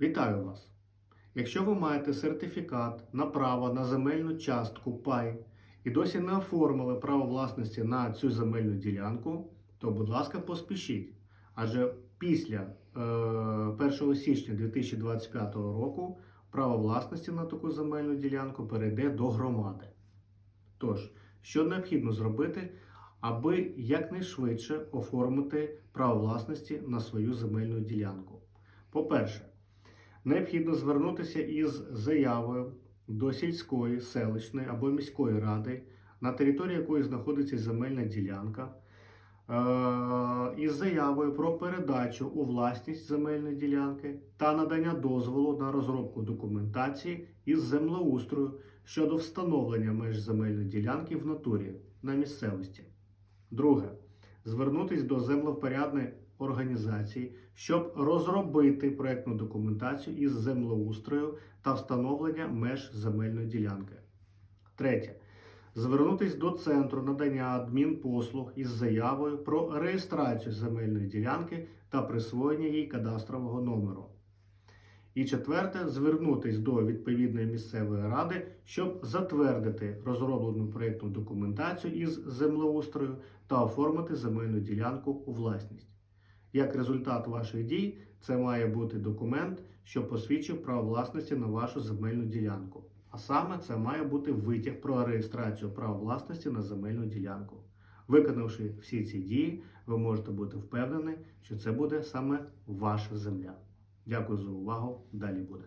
Вітаю вас! Якщо ви маєте сертифікат на право на земельну частку пай і досі не оформили право власності на цю земельну ділянку, то, будь ласка, поспішіть. Адже після е, 1 січня 2025 року право власності на таку земельну ділянку перейде до громади. Тож, що необхідно зробити, аби якнайшвидше оформити право власності на свою земельну ділянку? По-перше, необхідно звернутися із заявою до сільської, селищної або міської ради, на території якої знаходиться земельна ділянка, е, із заявою про передачу у власність земельної ділянки та надання дозволу на розробку документації із землеустрою щодо встановлення меж земельної ділянки в натурі на місцевості. Друге. Звернутись до землевпорядної організації, щоб розробити проєктну документацію із землеустрою та встановлення меж земельної ділянки. Третє. Звернутись до центру надання адмінпослуг із заявою про реєстрацію земельної ділянки та присвоєння їй кадастрового номеру. І четверте, звернутись до відповідної місцевої ради, щоб затвердити розроблену проєктну документацію із землеустрою та оформити земельну ділянку у власність. Як результат ваших дій, це має бути документ, що посвідчив право власності на вашу земельну ділянку. А саме це має бути витяг про реєстрацію права власності на земельну ділянку. Виконавши всі ці дії, ви можете бути впевнені, що це буде саме ваша земля. Дякую за увагу. Далі буде.